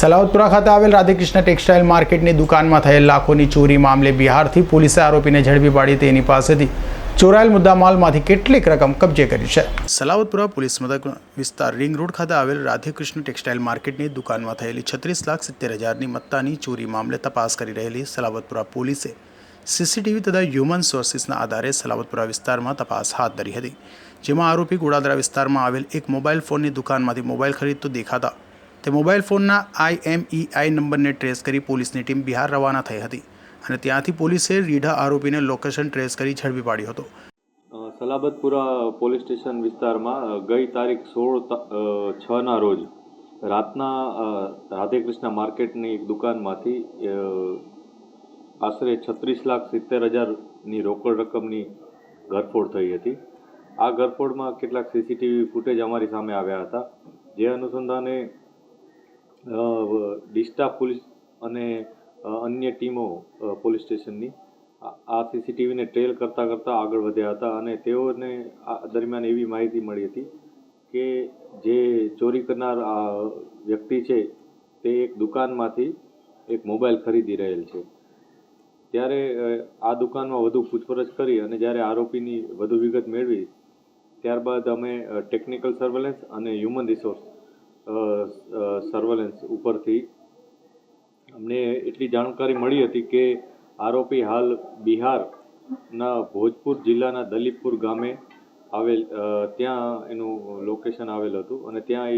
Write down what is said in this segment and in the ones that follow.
સલાવતપુરા ખાતે આવેલ રાધેકૃષ્ણ ટેક્સટાઇલ માર્કેટની દુકાનમાં થયેલ લાખોની ચોરી મામલે બિહારથી પોલીસે આરોપીને ઝડપી પાડી તેની પાસેથી ચોરાયેલ મુદ્દામાલમાંથી કેટલીક રકમ કબજે કરી છે. સલાવતપુરા પોલીસ મથક વિસ્તાર રિંગ રોડ ખાતે આવેલ રાધેકૃષ્ણ ટેક્સટાઇલ માર્કેટની દુકાનમાં થયેલી છત્રીસ લાખ સિત્તેર હજારની મત્તાની ચોરી મામલે તપાસ કરી રહેલી સલાવતપુરા પોલીસે સીસીટીવી તથા હ્યુમન સોર્સિસના આધારે સલાવતપુરા વિસ્તારમાં તપાસ હાથ ધરી હતી. જેમાં આરોપી ગોડાદરા વિસ્તારમાં આવેલ એક મોબાઈલ ફોનની દુકાનમાંથી મોબાઈલ ખરીદતો દેખાતા તે મોબાઈલ ફોનના આઈએમઈઆઈ નંબરને ટ્રેસ કરી પોલીસની ટીમ બિહાર રવાના થઈ હતી અને ત્યાંથી પોલીસે રીઢા આરોપીને લોકેશન ટ્રેસ કરી ઝડપી પાડ્યો હતો. સલાબતપુરા પોલીસ સ્ટેશન વિસ્તારમાં ગઈ તારીખ સોળ છના રોજ રાતના રાધેકૃષ્ણ માર્કેટની એક દુકાનમાંથી આશરે છત્રીસ લાખ સિત્તેર હજારની રોકડ રકમની ઘરફોડ થઈ હતી. આ ઘરફોડમાં કેટલાક સીસીટીવી ફૂટેજ અમારી સામે આવ્યા હતા. જે અનુસંધાને અ, ડિસ્ટાફ પોલીસ અને અન્ય ટીમો પોલીસ સ્ટેશનની. આ સીસીટીવીને ટ્રેલ કરતાં કરતાં આગળ વધ્યા હતા અને તેઓને આ દરમિયાન એવી માહિતી મળી હતી કે જે ચોરી કરનાર આ વ્યક્તિ છે તે એક દુકાનમાંથી એક મોબાઈલ ખરીદી રહેલ છે. ત્યારે આ દુકાનમાં વધુ પૂછપરછ કરી અને જ્યારે આરોપીની વધુ વિગત મેળવી ત્યારબાદ અમે ટેકનિકલ સર્વેલન્સ અને હ્યુમન રિસોર્સ સર્વેલન્સ ઉપરથી. અમને એટલી જાણકારી મળી હતી કે આરોપી હાલ બિહારના ભોજપુર જિલ્લાના દલીપપુર ગામે આવેલ ત્યાં એનું લોકેશન આવેલ હતું અને ત્યાં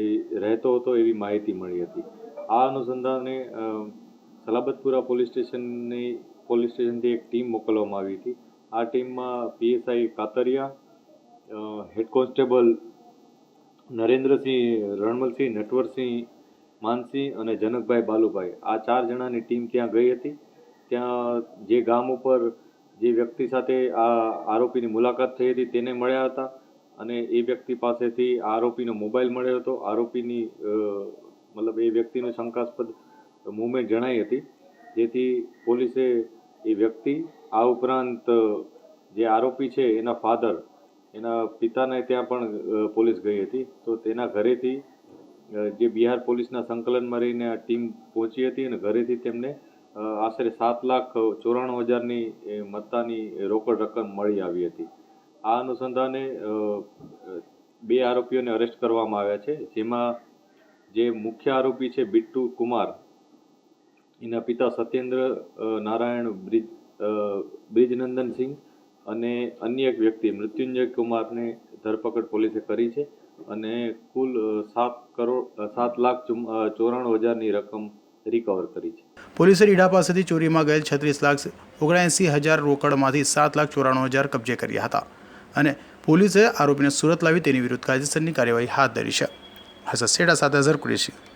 એ રહેતો હતો એવી માહિતી મળી હતી. આ અનુસંધાને સલાબતપુરા પોલીસ સ્ટેશનની, પોલીસ સ્ટેશનથી એક ટીમ મોકલવામાં આવી હતી. આ ટીમમાં PSI Katariya head constable Narendrasinh Ranmalsinh, Natvarsinh Mansinh અને જનકભાઈ બાલુભાઈ. આ ચાર જણાની ટીમ ત્યાં ગઈ હતી. ત્યાં જે ગામ ઉપર જે વ્યક્તિ સાથે આ આરોપીની મુલાકાત થઈ હતી તેને મળ્યા હતા અને એ વ્યક્તિ પાસેથી આરોપીનો મોબાઈલ મળ્યો હતો. આરોપીની મતલબ એ વ્યક્તિનું શંકાસ્પદ મુવમેન્ટ જણાઈ હતી. જેથી પોલીસે એ વ્યક્તિ આ ઉપરાંત જે આરોપી છે એના ફાધર એના પિતાને ત્યાં પણ પોલીસ ગઈ હતી. તો તેના ઘરેથી જે બિહાર પોલીસના સંકલનમાં રહીને આ ટીમ પહોંચી હતી અને ઘરેથી તેમને આશરે સાત લાખ ચોરાણું હજારની મત્તાની રોકડ રકમ મળી આવી હતી. આ અનુસંધાને બે આરોપીઓને અરેસ્ટ કરવામાં આવ્યા છે, જેમાં જે મુખ્ય આરોપી છે બિટ્ટુ કુમાર, એના પિતા સત્યેન્દ્ર નારાયણ બ્રિજ બ્રિજનંદન સિંહ અને અન્ય એક વ્યક્તિ, મૃત્યુંજય કુમારને ધરપકડ પોલીસે કરી છે અને કુલ સાત કરોડ સાત લાખ ચોરાણું હજારની રકમ રિકવર કરી છે. પોલીસે રીઢા પાસેથી ચોરીમાં ગયેલ છત્રીસ લાખ ઓગણએંસી હજાર રોકડમાંથી સાત લાખ ચોરાણું હજાર કબજે કર્યા હતા અને પોલીસે આરોપીને સુરત લાવી તેની વિરુદ્ધ કાયદેસરની કાર્યવાહી હાથ ધરી છે. હસસેડા સાથે અઝર કુરેશી.